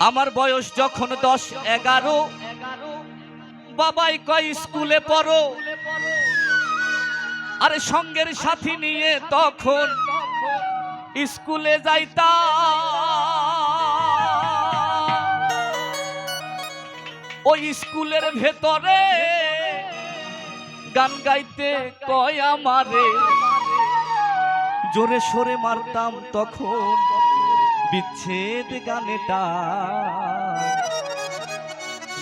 আমার বয়স যখন দশ, এগারো, বাবাই কয়, স্কুলে পড়ো। আরে সঙ্গের সাথী নিয়ে তখন স্কুলে যাইতা ওই স্কুলের ভেতরে গান গাইতে কয় আমারে। জোরে সরে মারতাম তখন বিচ্ছেদ গানেটা।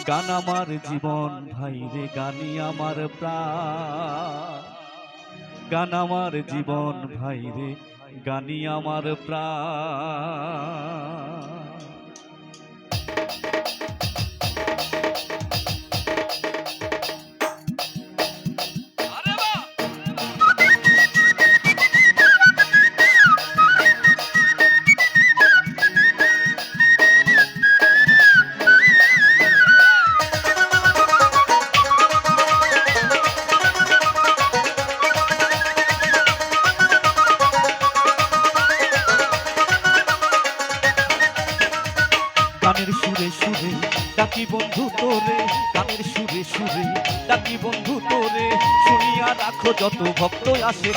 গান আমার জীবন, ভাই রে গানি আমার প্রাণ। গান আমার জীবন, ভাই রে গানি আমার প্রাণ। গানের সুরে সুরে, ডাকি বন্ধু তোরে, গানের সুরে সুরে, ডাকি বন্ধু তোরে, শুনিয়া রাখো যত ভক্ত আসে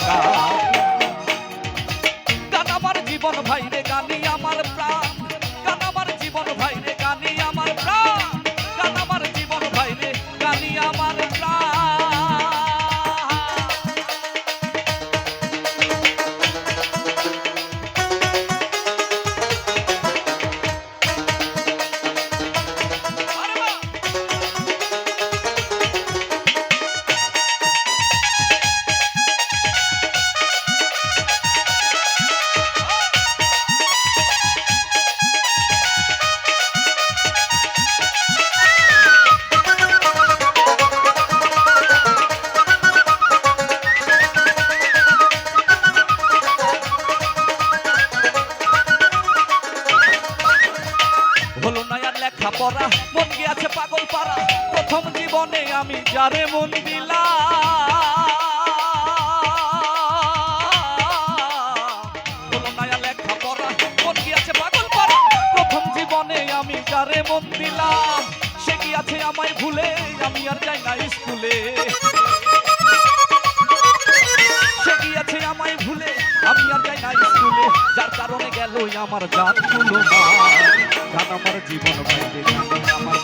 গান আমার জীবন ভাই রে গানি আমার প্রাণ। গান আমার জীবন ভাই পড়া মন গিয়াছে পাগল পারা। প্রথম জীবনে আমি যারে মন দিলাম। মন পাগল পারা। প্রথম জীবনে আমি যারে মন দিলাম, সে গিয়াছে আমায় ভুলে? আমি আর যাই না স্কুলে। গিয়াছে আমায় ভুলে। আমি আর যাই না স্কুলে। যার কারণে গেল আমার জাত গান আমার জীবন আমার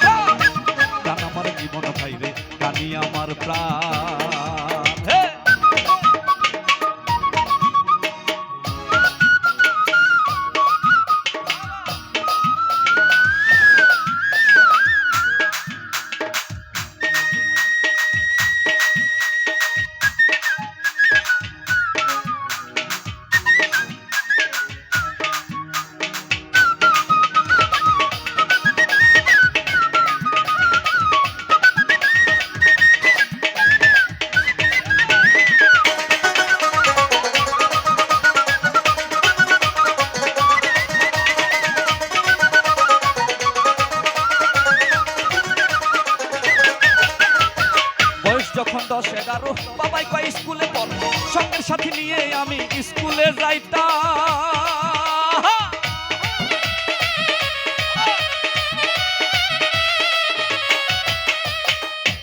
যখন দশ এগারো, বাবাই কয়, স্কুলে পড়। সঙ্গের সাথে নিয়ে আমি স্কুলে যাইতাম।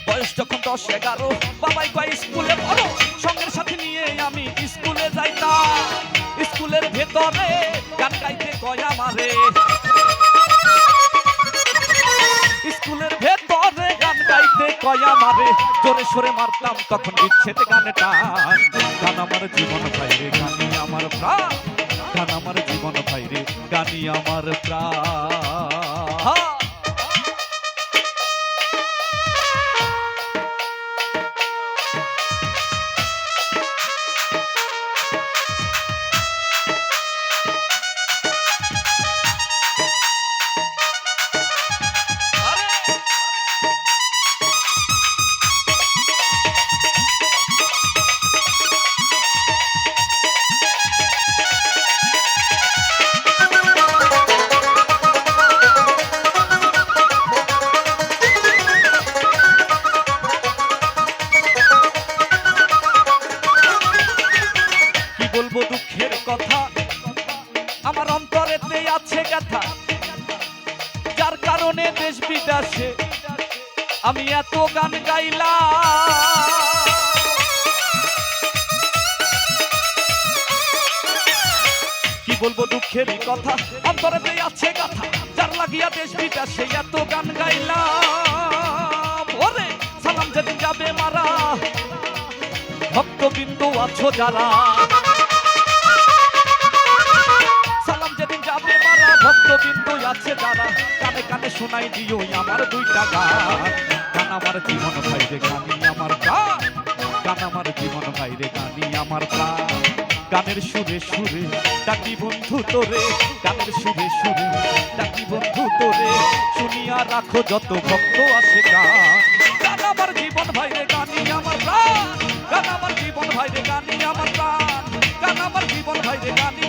বয়স যখন দশ এগারো, বাবাই কয়, স্কুলে পড়ো। সঙ্গের সাথে নিয়ে আমি স্কুলে যাইতাম। স্কুলের ভেতরে গান গাইতে কয় আমারে। স্কুলের ভেতরে কয় আমারে জোরে সরে মারতাম তখন বিচ্ছেদ গানটা। গান আমার জীবন ভাইরে গানি আমার প্রাণ। গান আমার জীবন ভাইরে গানি আমার প্রাণ। কথা যার কারণে দেশ বিদেশে আমি এত গান গাইলাম। কি বলব দুঃখেরই কথা? অন্তরেতে আছে কথা যার লাগিয়া দেশ বিদেশে এত গান গাইলাম। ওরে, সালাম যেদিন যাবে মারা। ভক্তবিন্দু আছো যারা। ভক্তবিন্দু আছে যারা, কানে কানে শোনাই দিও আমার দুইটা গান গান আমার জীবন ভাইরে গানি আমার গান আমার জীবন ভাইরে গানি আমার প্রাণ গানের সুরে সুরে ডাকি বন্ধু তোরে, গানের সুরে সুরে ডাকি বন্ধু তোরে। শুনিয়া রাখো যত ভক্ত আসে গান গান আমার জীবন ভাইরে গানি আমার প্রাণ। গান আমার জীবন ভাইরে গানি আমার প্রাণ। গান আমার জীবন ভাইরে গানি